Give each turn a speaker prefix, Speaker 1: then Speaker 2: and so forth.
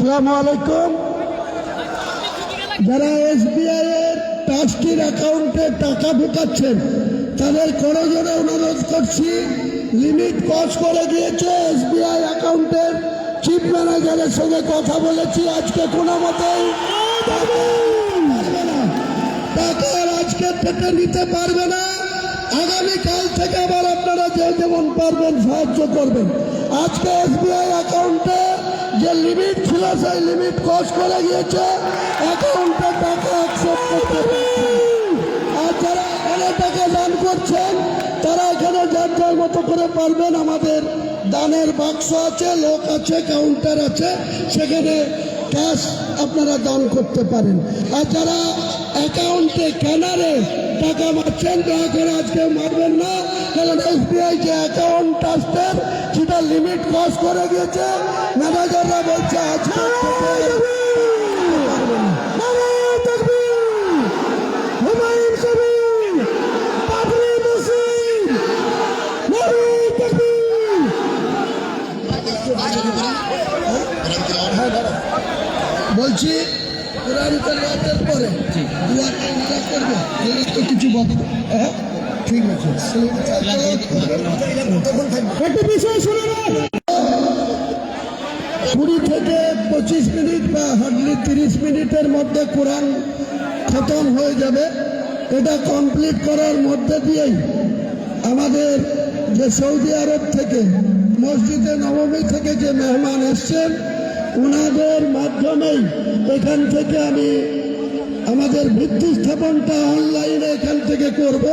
Speaker 1: আসসালামু আলাইকুম। যারা এসবিআই এর ট্রাস্টির অ্যাকাউন্টে টাকা ঢুকাচ্ছেন, তাদের করজোরে অনুরোধ করছি, লিমিট ক্রস করে দিয়েছে এসবিআই অ্যাকাউন্টের চিফ ম্যানেজারের সঙ্গে কথা বলেছি আজকে কোনো মতেই। টাকা আজকে পেটে নিতে পারবে না। আগামীকাল থেকে আবার আপনারা যে যেমন পারবেন সাহায্য করবেন। আজকে এসবিআই অ্যাকাউন্টে যে লিমিট ছিল লিমিট ক্রস করে গিয়েছে অ্যাকাউন্টে টাকা অ্যাকসেপ্ট করতে আর যারা এখানে টাকা দান করছেন, তারা এখানে যার যার মতো করে পারবেন। আমাদের দানের বাক্স আছে, লোক আছে কাউন্টার আছে। সেখানে ক্যাশ আপনারা দান করতে পারেন। আর যারা অ্যাকাউন্টে ক্যানারে টাকা মারছেন, দয়া করে আজকে মারবেন না। কারণ এসবিআই যে অ্যাকাউন্ট সেটা ক্রস করে গিয়েছে ম্যানেজাররা বলছে আজকে। বলছি তো কিছু বক্তব্য হ্যাঁ ঠিক আছে বিষয়। কুড়ি থেকে পঁচিশ মিনিট বা হার্ডলি তিরিশ মিনিটের মধ্যে কোরআন খতম হয়ে যাবে। এটা কমপ্লিট করার মধ্যে দিয়েই আমাদের যে সৌদি আরব থেকে, মসজিদে নবমী থেকে যে মেহমান এসছেন ওনাদের মাধ্যমেই এখান থেকে আমি আমাদের ভিত্তি স্থাপনটা অনলাইনে এখান থেকে করব।